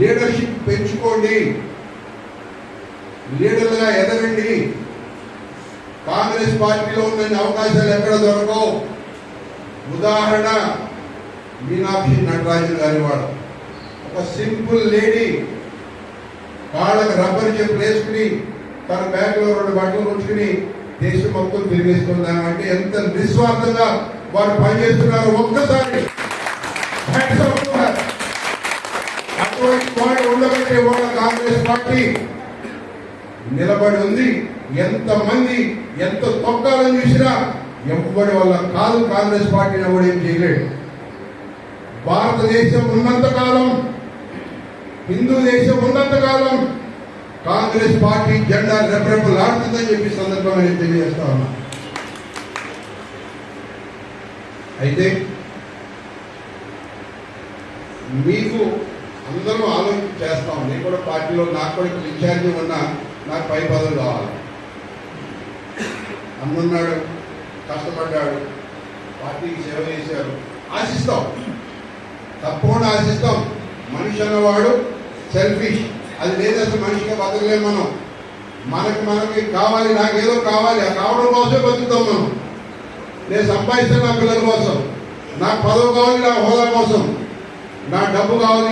Leadership పెంచుకోండి. లీడర్గా ఎదగండి. కాంగ్రెస్ పార్టీలో ఉన్న అవకాశాలు ఎక్కడ దొరకవు? ఉదాహరణ మీనాక్షి నటరాజన్ గారి వాడు ఒక సింపుల్ లేడీ కాళ్ళకు రబ్బర్ చెప్పు వేసుకుని తన బ్యాగ్లో రెండు బట్టలు ఉంచుకుని దేశం మొత్తం తిరిగేసుకుందాం అంటే ఎంత నిస్వార్థంగా వారు పనిచేస్తున్నారు ఒక్కసారి. ఇవాళ కాంగ్రెస్ పార్టీ నిలబడి ఉంది. ఎంతమంది ఎంత తొక్కాలని చూసినా ఎవ్వడి వల్ల కాదు కాంగ్రెస్ పార్టీని ఎవడు ఏం చేయలేడు. భారతదేశం ఉన్నంత కాలం హిందూ దేశం ఉన్నంత కాలం కాంగ్రెస్ పార్టీ జెండా రెపరెపలాడుతుందని చెప్పి సందర్భంగా నేను తెలియజేస్తా ఉన్నా. అయితే మీకు అందరూ ఆలోచన చేస్తాం. నేను కూడా పార్టీలో నాకు కూడా ఇప్పుడు ఇన్ఛార్జి ఉన్నా నాకు పై పదవి కావాలి. అన్నున్నాడు కష్టపడ్డాడు పార్టీకి సేవ చేశారు. ఆశిస్తాం. తప్పకుండా ఆశిస్తాం. మనిషి అన్నవాడు సెల్ఫిష్ అది లేదు అసలు మనిషిగా బతకలేము మనం. మనకి మనకి కావాలి నాకేదో కావాలి. ఆ కావడం కోసమే బతుకుతాం మనం. నేను సంపాదిస్తాను నా పిల్లల కోసం. నాకు పదవి కావాలి నా హోదా కోసం. నా డబ్బు కావాలి